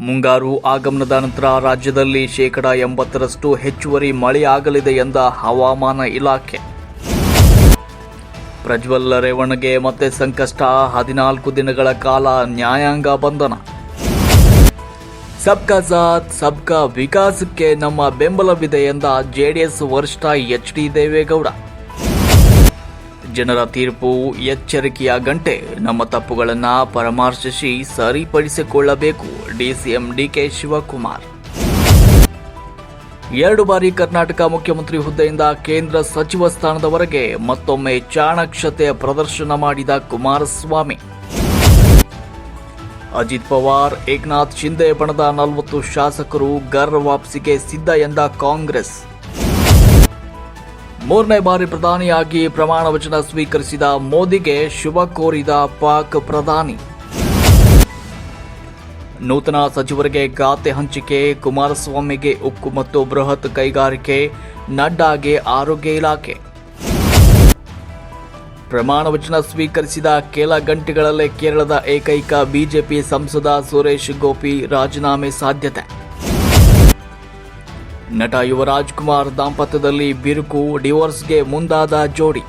ಮುಂಗಾರು ಆಗಮನದ ನಂತರ ರಾಜ್ಯದಲ್ಲಿ ಶೇಕಡ ಎಂಬತ್ತರಷ್ಟು ಹೆಚ್ಚುವರಿ ಮಳೆಯಾಗಲಿದೆ ಎಂದ ಹವಾಮಾನ ಇಲಾಖೆ. ಪ್ರಜ್ವಲ್ ರೇವಣಗೆ ಮತ್ತೆ ಸಂಕಷ್ಟ. ಹದಿನಾಲ್ಕು ದಿನಗಳ ಕಾಲ ನ್ಯಾಯಾಂಗ ಬಂಧನ. ಸಬ್ಕಾ ಸಾಥ್, ಸಬ್ಕಾ ವಿಕಾಸಕ್ಕೆ ನಮ್ಮ ಬೆಂಬಲವಿದೆ ಎಂದ ಜೆಡಿಎಸ್ ವರಿಷ್ಠ ಎಚ್ ಡಿ ದೇವೇಗೌಡ. ಜನರ ತೀರ್ಪು ಎಚ್ಚರಿಕೆಯ ಗಂಟೆ. ನಮ್ಮ ತಪ್ಪುಗಳನ್ನು ಪರಾಮರ್ಶಿಸಿ ಸರಿಪಡಿಸಿಕೊಳ್ಳಬೇಕು. DCM DK Shivakumar. ಎರಡು ಬಾರಿ ಕರ್ನಾಟಕ ಮುಖ್ಯಮಂತ್ರಿ ಹುದ್ದೆಯಿಂದ ಕೇಂದ್ರ ಸಚಿವ ಸ್ಥಾನದವರೆಗೆ ಮತ್ತೊಮ್ಮೆ ಚಾಣಕ್ಷತೆಯ ಪ್ರದರ್ಶನ ಮಾಡಿದ ಕುಮಾರಸ್ವಾಮಿ. ಅಜಿತ್ ಪವಾರ್, ಏಕನಾಥ್ ಶಿಂದೆ ಬಣದ ನಲವತ್ತು ಶಾಸಕರು ಗರ್ ವಾಪಸಿಗೆ ಸಿದ್ಧ ಎಂದ ಕಾಂಗ್ರೆಸ್. ಮೂರನೇ ಬಾರಿ ಪ್ರಧಾನಿಯಾಗಿ ಪ್ರಮಾಣ ವಚನ ಸ್ವೀಕರಿಸಿದ ಮೋದಿಗೆ ಶುಭ ಕೋರಿದ ಪಾಕ್ ಪ್ರಧಾನಿ. ನೂತನ ಸಚಿವರಿಗೆ ಖಾತೆ ಹಂಚಿಕೆ, ಕುಮಾರಸ್ವಾಮಿಗೆ ಉಕ್ಕು ಮತ್ತು ಬೃಹತ್ ಕೈಗಾರಿಕೆ, ನಡ್ಡಾಗೆ ಆರೋಗ್ಯ ಇಲಾಖೆ. ಪ್ರಮಾಣ ವಚನ ಸ್ವೀಕರಿಸಿದ ಕೆಲ ಗಂಟೆಗಳಲ್ಲೇ ಕೇರಳದ ಏಕೈಕ ಬಿಜೆಪಿ ಸಂಸದ ಸುರೇಶ್ ಗೋಪಿ ರಾಜೀನಾಮೆ ಸಾಧ್ಯತೆ. ನಟ ಯುವರಾಜ್ ಕುಮಾರ್ ದಾಂಪತ್ಯದಲ್ಲಿ ಬಿರುಕು ಡಿವೋರ್ಸ್ಗೆ ಮುಂದಾದ ಜೋಡಿ.